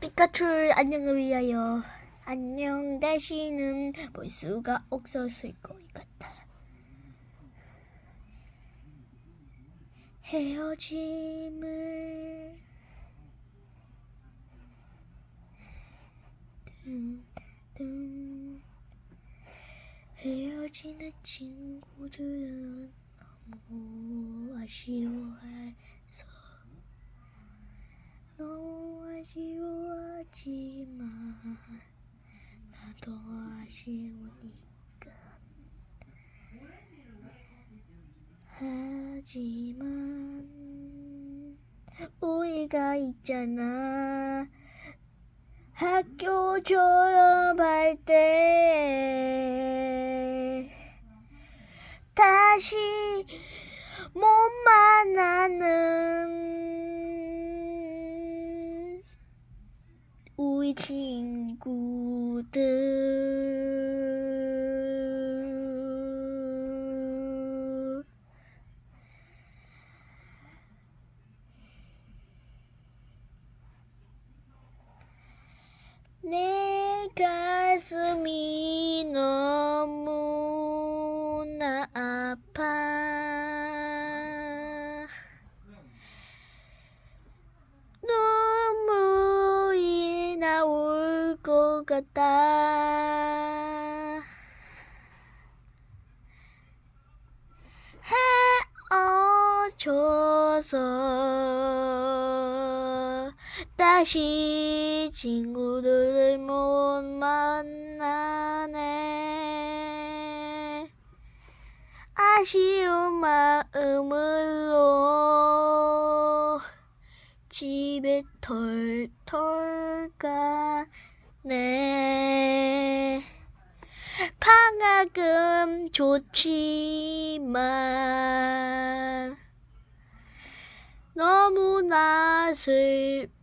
피카츄 안녕을 위하여. 안녕 다시는 볼 수가 없었을 것 같아. 헤어짐을. 음, 음, 헤어지는 친구들은 너무 아쉬워해서 너무 아쉬워하지만 나도 아쉬우니까. 하지만 우리가 있잖아. 학교 졸업할 때 다시 못 만나는 우리 친구들 내 가슴이 것 같다. 헤어져서 다시 친구들을 못 만나네. 아쉬운 마음으로 집에 털털 방학은 좋지만 너무나 슬프네.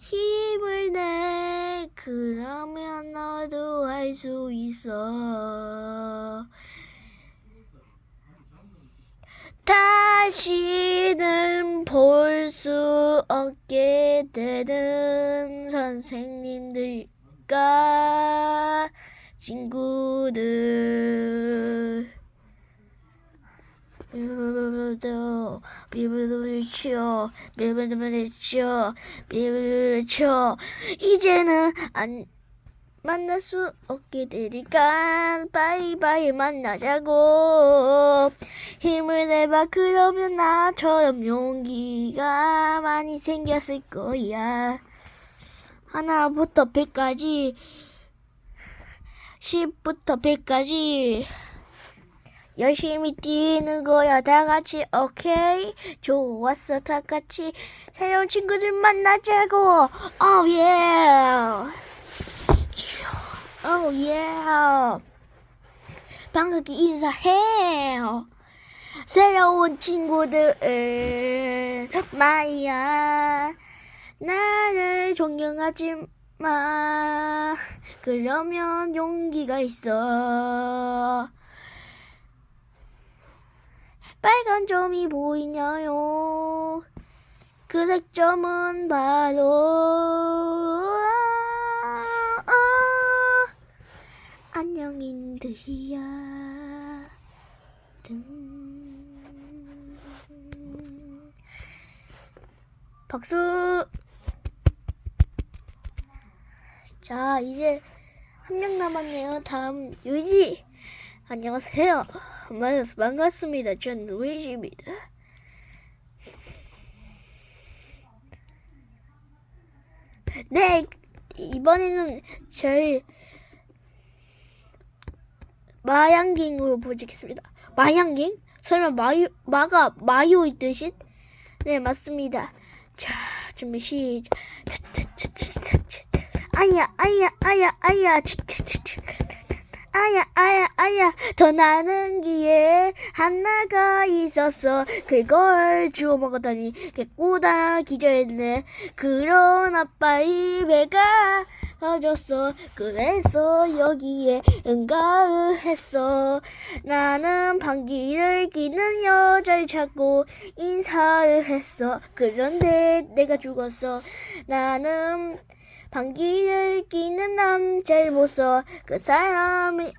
힘을 내. 그러면 너도 할 수 있어. 다시는 볼 수 없게 되는 선생님들 과 친구들. 비브도 비브를 쳐 비브를 쳐 비브를 쳐 이제는 안 만날 수 없게 되니까 바이바이 만나자고 힘을 내봐 그러면 나처럼 용기가 많이 생겼을 거야 하나부터 백까지 10부터 백까지. 열심히 뛰는 거야. 다 같이 오케이? 좋았어. 다 같이 새로운 친구들 만나자고. Oh, 오예 오예 방학이 인사해요. 새로운 친구들 말이야 나를 존경하지 마 그러면 용기가 있어 빨간 점이 보이냐요? 그 색점은 바로 아, 안녕인 뜻이야. 등. 박수. 자, 이제 한 명 남았네요. 다음 유지. 안녕하세요. 반갑습니다. 전 루이지입니다. 네, 이번에는 절 마양갱으로 보여주겠습니다. 마양갱? 설마 마유, 마가 마요의 뜻인? 네, 맞습니다. 자, 준비 시작. 아야, 아야, 아야, 아야. 아야 아야 아야 더 나는 기에 하나가 있었어. 그걸 주워 먹었더니 개꾸다 기절했네. 그런 아빠 입에가 터졌어. 그래서 여기에 응가을 했어. 나는 방귀를 끼는 여자를 찾고 인사를 했어. 그런데 내가 죽었어. 나는 방귀를 끼는 남자를 보소 그 사람이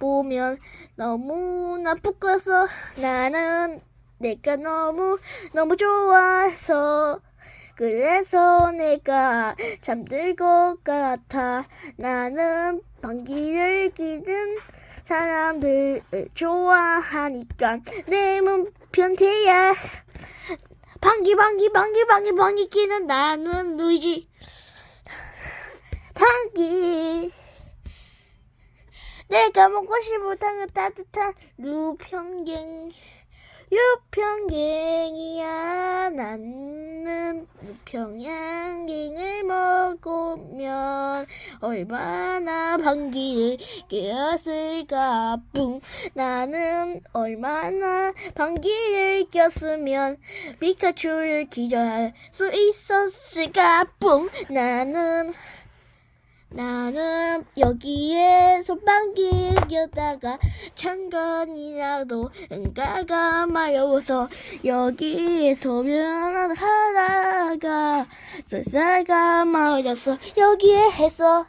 보면 너무나 부끄러서 나는 내가 너무 너무 좋아서 그래서 내가 잠들 것 같아. 나는 방귀를 끼는 사람들을 좋아하니까 내몸 변태야. 방귀 방귀 방귀 방귀 방귀 끼는 나는 루이지 방귀 내가 먹고 싶었던 따뜻한 루평갱 유평갱이야. 나는 루평양갱을 먹으면 얼마나 방귀를 뀌었을까. 뿡. 나는 얼마나 방귀를 꼈으면 피카츄를 기절할 수 있었을까. 뿡. 나는 나는 여기에서 방귀 꼈다가 잠깐이라도 응가가 마려워서 여기에서 변하다가 쌀쌀가 마려서 여기에 해서.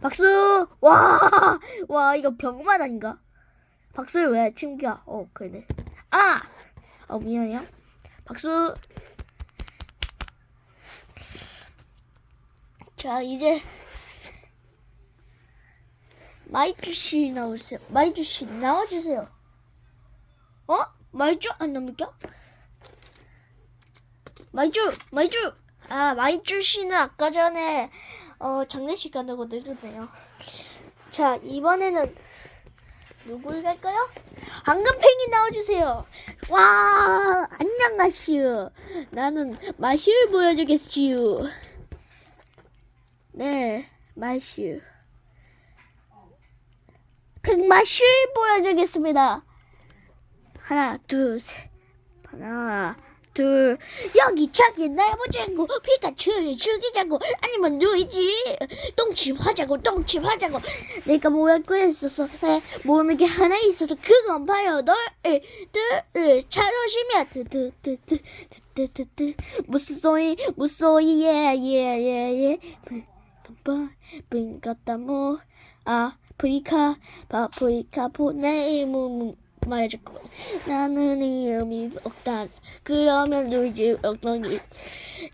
박수! 와와 이거 병맛 아닌가? 박수를 왜 친구야? 어 그래 아어 미안해요. 박수 자 이제 마이주 씨 나오세요. 마이주 씨 나와주세요. 어? 마이주 안 나옵니까? 마이주 마이주 아 마이주 씨는 아까 전에 어 장례식 간다고 늦었네요. 자 이번에는 누굴 갈까요? 황금팽이 나와주세요. 와 안녕하시오. 나는 마시를 보여주겠지요. 네, 마슈. 백마슈 보여주겠습니다. 하나, 둘, 셋. 하나, 둘. 여기 저기 내보자고 피카츄 죽이자고 아니면 누이지 똥침하자고 똥침하자고 내가 뭐할 거야 있어서 네, 모르는 게 하나 있어서 그건 봐요 너들 찾으시면 드드드드드드드 무슨 소리 무슨 소리 예예예예 빙가따모 아프리카 파프리카 보내 이름 말해줄거 나는 이름이 없다 그러면 루이지 엉덩이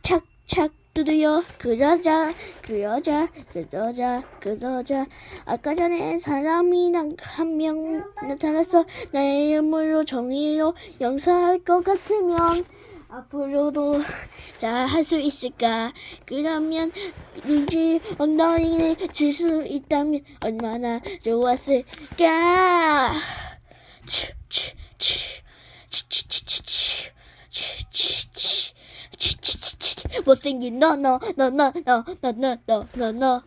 착착 두드려 그 여자 그 여자 그 여자 그 여자. 아까 전에 사람이 한 명 나타났어. 내 이름으로 정의로 용서할 것 같으면 앞으로도 잘 할 수 있을까? 그러면 루지 엉덩이를 질 수 있다면 얼마나 좋았을까? 못생긴 너, 너, 너, 너, 너, 너, 너, 너, 너, 너.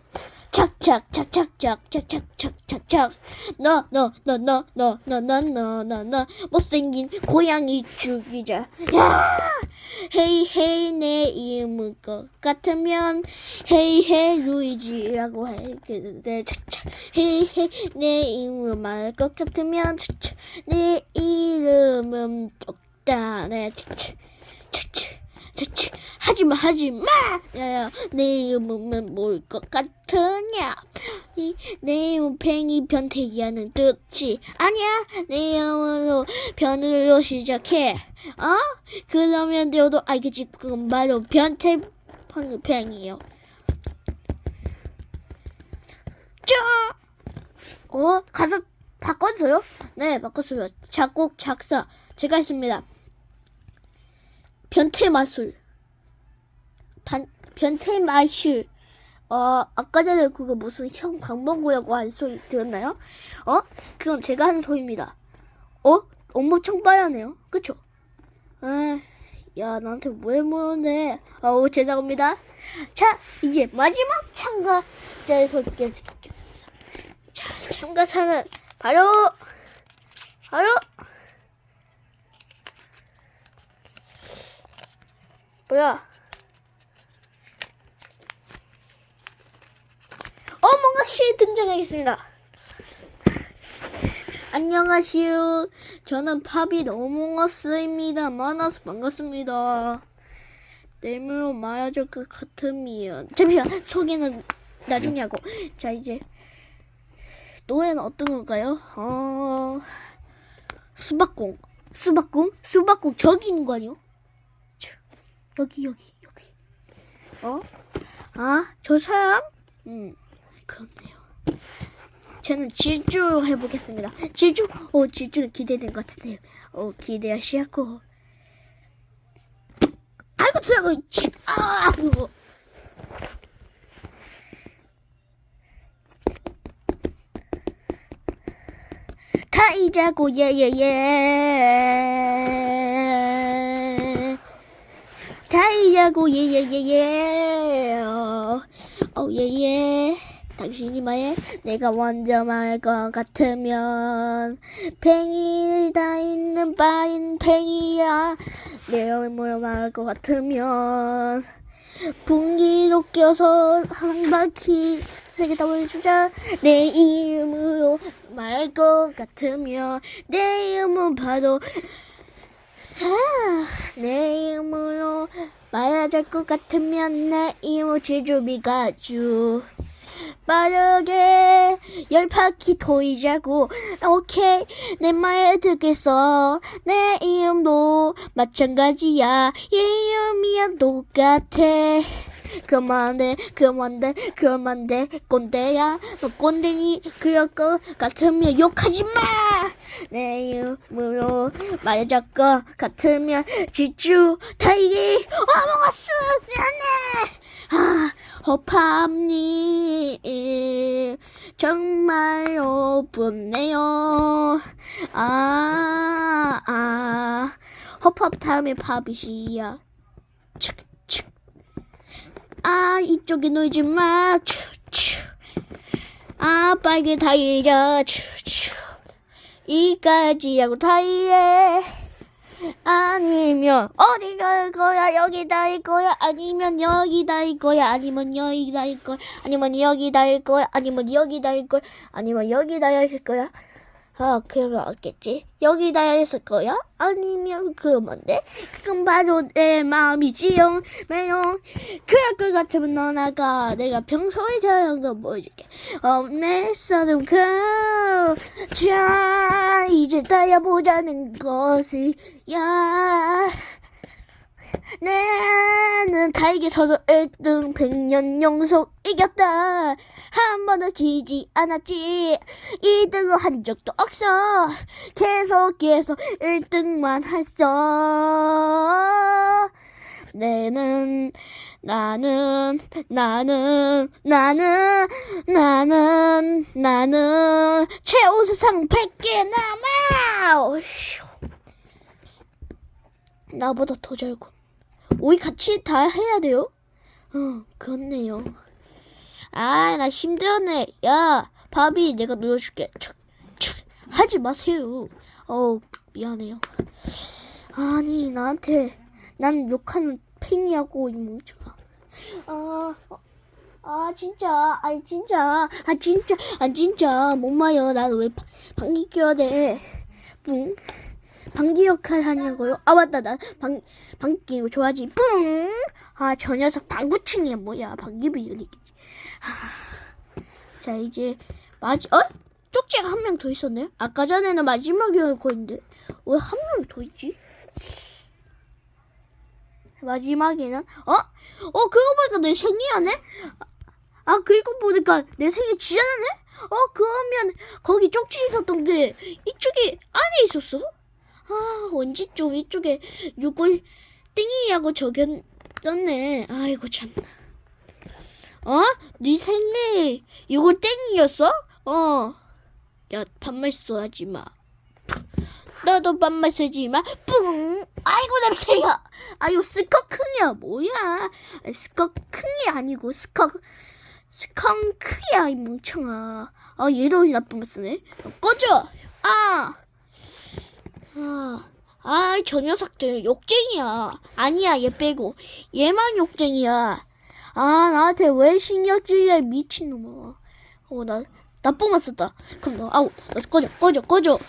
착착, 착착, 착착, 착착, 착착. 너, 너, 너, 너, 너, 너, 너, 너, 너, 너. 못생긴 고양이 죽이자. 야! 헤이, 헤이, 내 이름을 것 같으면, 헤이, 헤이, 루이지라고 했는데, 착착. 헤이, 헤이, 내 이름을 말할 것 같으면, 착착. 내 이름은 똑단해. 착착. 착착. 착착. 하지마, 하지마! 야야, 내 이름은 뭘 것 같으냐? 이, 내 이름은 팽이 변태기하는 뜻이 아니야. 내 이름으로 변으로 시작해. 어? 그러면 너도 알겠지. 그건 바로 변태 팽이요. 짜! 어? 가사 바꿨어요? 네, 바꿨어요. 작곡, 작사. 제가 했습니다. 변태 마술. 반, 변태 마술. 어, 아까 전에 그거 무슨 형 방방구라고 한 소리 들었나요? 어? 그건 제가 하는 소리입니다. 어? 엄청 빠르네요. 그쵸? 아, 야, 나한테 왜 물었네. 어우, 죄송합니다. 자, 이제 마지막 참가자의 소개해드리겠습니다. 자, 참가자는 바로 바로 뭐야? 어몽어 씨 등장하겠습니다. 안녕하시오. 저는 팝이 어몽어스입니다. 만나서 반갑습니다. 내물로 말해줄 것 같으면 잠시만 소개는 나중에 하고 자 이제 노래는 어떤 걸까요? 어 수박공 수박공 수박공 저기 있는 거 아니요? 저, 여기 여기 여기 어? 아 저 사람? 음 그렇네요. 저는 질주 해보겠습니다. 질주? 어 질주는 기대된 것 같은데요. 어 기대하시고 아이고 들어가 치 아! 어. 타이자고 예예예 타이자고 예예예예. 어 예예. 당신이 말해 내가 먼저 말할 것 같으면 팽이 다 있는 바인 팽이야. 내가 먼저 말할 것 같으면 분기도 껴서 한 바퀴 세개 다 보여주자. 내 이름으로 말할 것 같으면 내 이름은 아, 내 이름으로 말할 것 같으면 내 이름 지주비가 주 빠르게 열 바퀴 돌자고. 오케이 내 말 듣겠어. 내 이름도 마찬가지야. 이름이야 똑같아 그만해 그만해 그만해. 꼰대야 너 꼰대니? 그럴 것 같으면 욕하지 마 내 이름으로 말할 것 같으면 지주 타이기 어먹었어 미안해. 아 허팝님 정말로 부럽네요. 아, 아 허팝 다음에 팝이시야 아 이쪽에 놀지 마. 아 빨개 추추. 이까지 하고 다이에. 아니면 어디 갈 거야? 여기다일 거야? 아니면 여기다일 거야? 아니면 여기다일 거야? 아니면 여기다일 거야? 아니면 여기다일 거야? 아니면 여기다일 거야 아 그러면 알겠지? 여기다 있을 거야? 아니면 그러면 돼 그건 바로 내 마음이지요. 매용 그럴 것 같으면 너 나가 내가 평소에 잘하는 거 보여줄게. 어내 사람 그 자 이제 따라보자는 것이야 나는 다이게서도 1등 100년 연속 이겼다. 한 번도 지지 않았지. 2등을 한 적도 없어. 계속 계속 1등만 했어. 내는 나는 나는 나는 나는 나는 최우수상 100개 남아. 나보다 더 잘군 우리 같이 다 해야 돼요? 어, 그렇네요. 아, 나 힘들네. 야, 바비, 내가 눌러줄게. 촥, 촥. 하지 마세요. 어, 미안해요. 아니, 나한테, 난 욕하는 팽이하고, 이 멍청아. 아, 어, 아, 진짜. 아니, 진짜. 아, 진짜. 아, 진짜. 못 마요. 난 왜 방귀 껴야 돼. 뿡. 방귀 역할 하냐고요? 아 맞다 나 방 방귀 끼는 거 좋아하지 뿡! 아저 녀석 방구충이야 뭐야 방귀 비율이겠지 자 이제 마지 어? 쪽지가 한 명 더 있었네 아까 전에는 마지막이었고 있는데 왜 한 명 더 있지? 마지막에는 어? 어 그거 보니까 내 생일이네? 아 그리고 보니까 내 생일 지나네? 어 그러면 거기 쪽지 있었던 게 이쪽에 안에 있었어? 아, 언제 좀 이쪽에 6을 띵이하고 적였었네. 아이고, 참. 어? 네 생일 6을 땡이었어? 어. 야, 반말 쏘하지 마. 너도 반말 쓰지 마. 뿡! 아이고, 냄새야! 아유, 스커크냐, 뭐야. 스커크이 아니고, 스커, 스컹크야 이 멍청아. 아 얘도 나쁜 거 쓰네. 꺼져. 아. 아. 아, 저 녀석들 욕쟁이야. 아니야, 얘 빼고. 얘만 욕쟁이야. 아, 나한테 왜 신경질이야, 미친놈아. 어, 나, 나쁜 거 썼다. 그럼 너, 아우, 너 꺼져, 꺼져, 꺼져.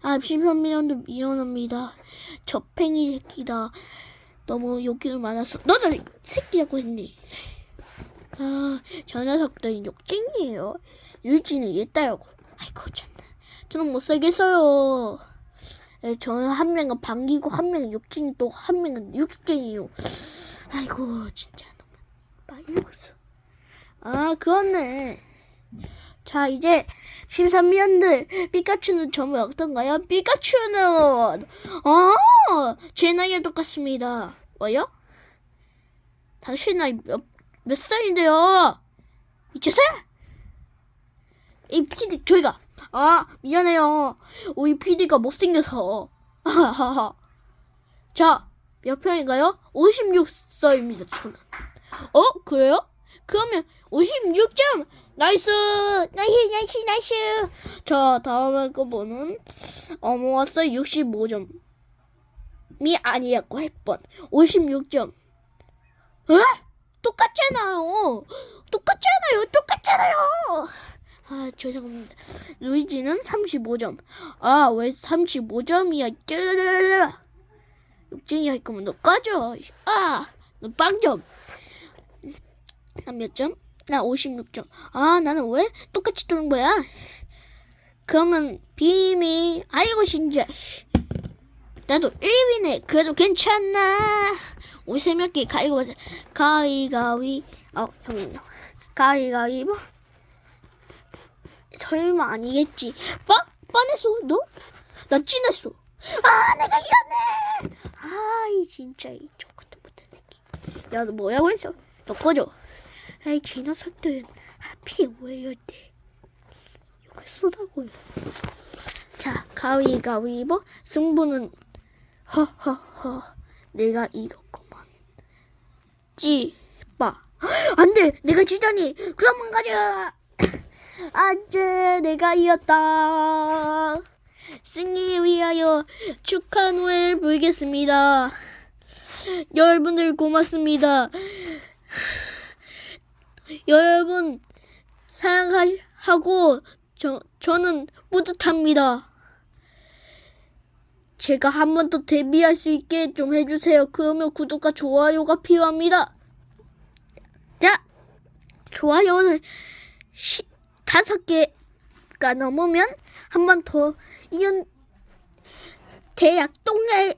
아, 심선미연도 미안합니다. 저 팽이 새끼다. 너무 욕기를 많았어. 너도 새끼라고 했니? 아, 저 녀석들 욕쟁이에요. 유지는 얘 따라고. 아이고, 참나. 저는 못 살겠어요. 예, 저는 한 명은 방귀고 한 명은 욕쟁이 또 한 명은 육쟁이요. 아이고 진짜 너무 많이 먹었어. 아 그렇네. 자 이제 심사위원들 피카츄는 점을 어떤가요? 피카츄는 아제 나이에 똑같습니다. 뭐요? 당신 나이 몇, 몇 살인데요? 미쳤어요? 이 피디 저희가 아 미안해요. 우리 PD가 못생겨서. 자 몇 편인가요? 56살입니다 저는 어? 그래요? 그러면 56점! 나이스! 나이스 나이스 나이스! 자 다음에 거보는 어머왔어 65점이 아니었고 했번. 56점. 에? 똑같잖아요. 똑같잖아요. 똑같잖아요 아, 죄송합니다. 루이지는 35점. 아, 왜 35점이야? 쯔르르르. 욕쟁이 할 거면 너 꺼져. 아, 너 빵점. 나 몇 점? 나 56점. 아, 나는 왜 똑같이 도는 거야? 그러면 비밀. 아이고, 진짜. 나도 1위네. 그래도 괜찮나? 우리 세 명끼리 가위바위보. 가위가위. 어, 형님요. 가위가위보. 설마 아니겠지. 빠? 뻔했어, 너? 나 찐했어. 아, 내가 이겼네! 아이, 진짜, 이 저것도 못한 새끼. 야, 너 뭐라고 했어? 너 꺼져. 아이, 쥐 녀석들. 하필 왜 이럴 때. 욕을 쓰다고요. 자, 가위가위보. 승부는, 허허허. 내가 이겼구만. 찌, 빠. 안 돼! 내가 지다니! 그러면 가자! 아재 내가 이겼다. 승리 위하여 축하 노래를 부르겠습니다. 여러분들 고맙습니다. 여러분 사랑하고 저, 저는 뿌듯합니다. 제가 한 번 더 데뷔할 수 있게 좀 해주세요. 그러면 구독과 좋아요가 필요합니다. 자, 좋아요는 시, 다섯 개가 넘으면 한 번 더 이연 대약 동네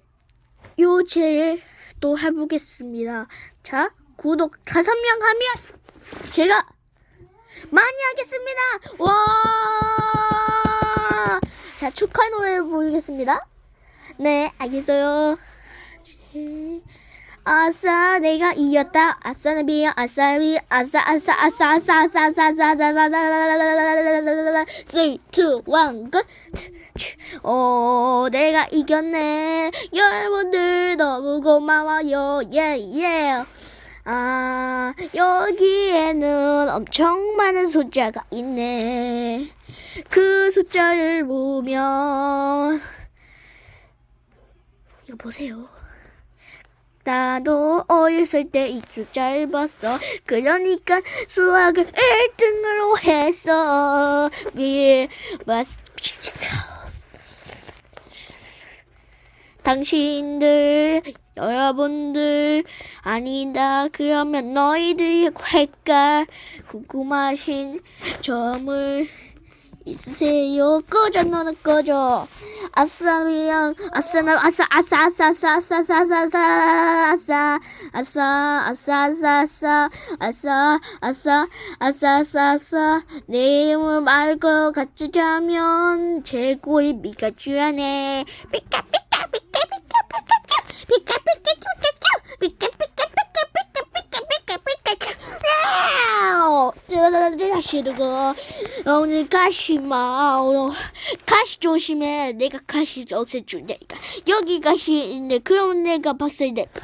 요제를 또 해보겠습니다. 자, 구독 다섯 명 하면 제가 많이 하겠습니다. 와! 자, 축하 노래 부르겠습니다. 네, 알겠어요. 아싸 내가 이겼다 아싸 나비야 아싸 비 아싸 아싸 아싸 아싸 아싸 아싸 아싸 아싸 아싸 3, 2, 1, go 어 내가 이겼네 여러분들 너무 고마워요 예예 아 여기에는 엄청 많은 숫자가 있네 그 숫자를 보면 이거 보세요 나도 어렸을 때이 숫자를 봤어. 그러니까 수학을 1등으로 했어. 미, 맞, 당신들, 여러분들, 아니다. 그러면 너희들이 할까? 궁금하신 점을 있으세요? 꺼져, 너는 꺼져. 아싸 미양 아싸 나 아싸 아싸 아싸 아싸 아싸 아싸 아싸 아싸 아싸 아싸 아싸 아싸 아싸 아싸 아싸 아싸 아싸 내 이름을 말고 같이 자면 최고의 피카 피카 피카 피카츄 피카 피카 피카츄 피카 피카 피카 피카 하시는 오늘 가시 마 오늘 가시 조심해 내가 가시 없애줄 테니까 여기 가시 있네 그럼 내가 박살 낼까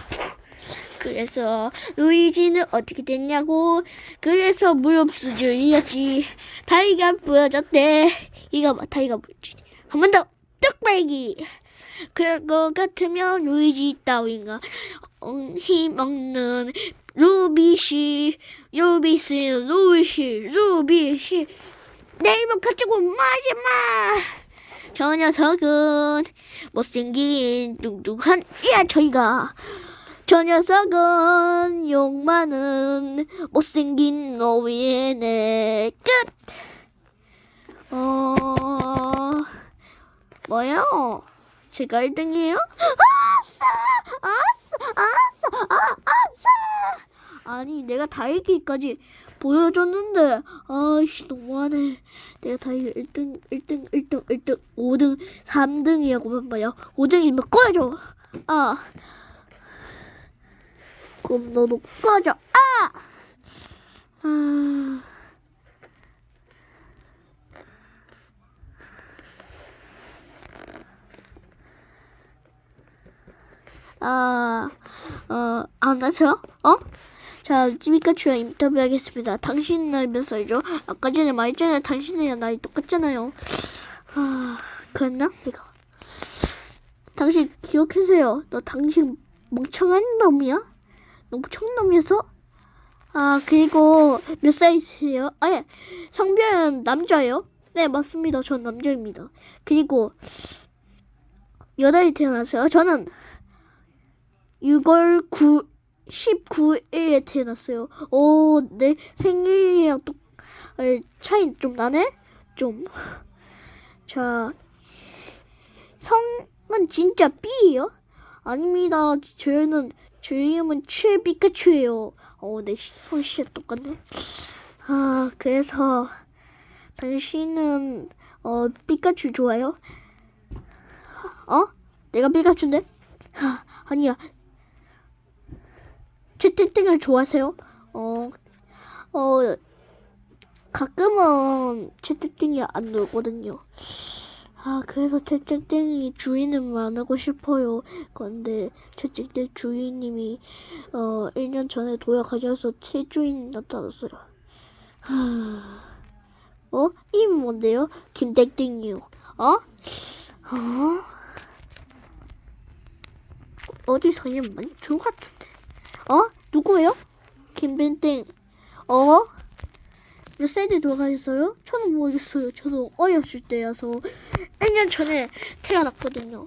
그래서 루이지는 어떻게 됐냐고. 그래서 무릎 수술이었지. 다리가 부러졌대. 이거 봐, 다리가 부러졌지. 한 번 더, 뚝배기. 그럴 것 같으면 루이지 따윈가 음, 힘없는 루비 씨 루비씨 루비씨 루비씨 내 이름 가지고 마지마 저 녀석은 못생긴 뚱뚱한 야 저희가 저 녀석은 욕 많은 못생긴 노예네 끝 어... 뭐요? 제가 1등이에요? 아싸! 아싸! 아싸! 아, 아싸! 아니, 내가 다이기까지 보여줬는데, 아이씨, 너무하네. 내가 다이기 1등, 1등, 1등, 1등, 5등, 3등이라고만 봐요. 5등이면 꺼져! 아. 그럼 너도 꺼져! 아! 아. 아, 어, 안 하세요? 어? 자, 피카츄와 인터뷰하겠습니다. 당신 살이죠? 아까 전에 말했잖아요. 당신이랑 나이 똑같잖아요. 아, 그랬나? 내가. 당신 기억해세요. 너 당신 멍청한 놈이야? 멍청한 놈이어서? 아, 그리고 몇 살이세요? 아, 예. 성별은 남자예요? 네, 맞습니다. 전 남자입니다. 그리고 여덟이 태어났어요. 저는 6월 9, 19일에 태어났어요. 오, 내 생일이랑 또, 에, 차이 좀 나네? 좀. 자, 성은 진짜 B예요? 아닙니다. 저는, 제 이름은 최비카츄예요. 어, 내손 진짜 똑같네. 아, 그래서, 당신은, 어, 피카츄 좋아요? 어? 내가 피카츄인데? 하, 아니야. 채팅땡을 좋아하세요? 어, 어, 가끔은 채팅땡이 안 놀거든요. 아, 그래서 채팅땡이 주인을 만나고 싶어요. 그런데 채팅땡 주인님이, 어, 1년 전에 돌아가셔서 채주인이 나타났어요. 하... 어? 이름 뭔데요? 김땡땡이요. 어? 어? 어디서 얘 많이 들어 같은데. 어? 누구예요? 김빈땡. 어? 몇 살에 돌아가셨어요? 저는 모르겠어요. 저도 어렸을 때여서 1년 전에 태어났거든요.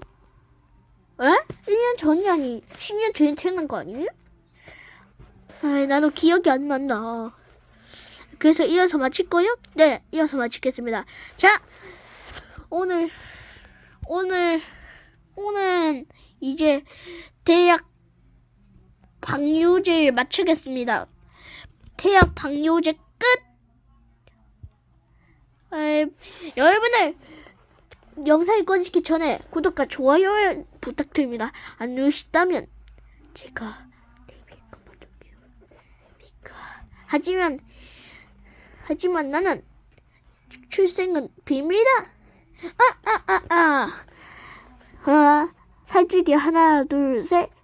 에? 1년 전이 아니 10년 전에 태어난 거 아니에요? 아이 나도 기억이 안 난다. 그래서 이어서 마칠 거요? 네, 이어서 마치겠습니다. 자, 오늘 오늘 오늘 이제 대학 방요제 마치겠습니다. 대학 방요제 끝. 에, 여러분들 영상이 꺼지기 전에 구독과 좋아요 부탁드립니다. 안 누르시다면 제가. 하지만 하지만 나는 출생은 비밀이다. 아아아 아, 아. 하나 살찌기 하나 둘 셋.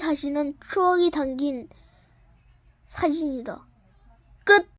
이 사진은 추억이 담긴 사진이다. 끝!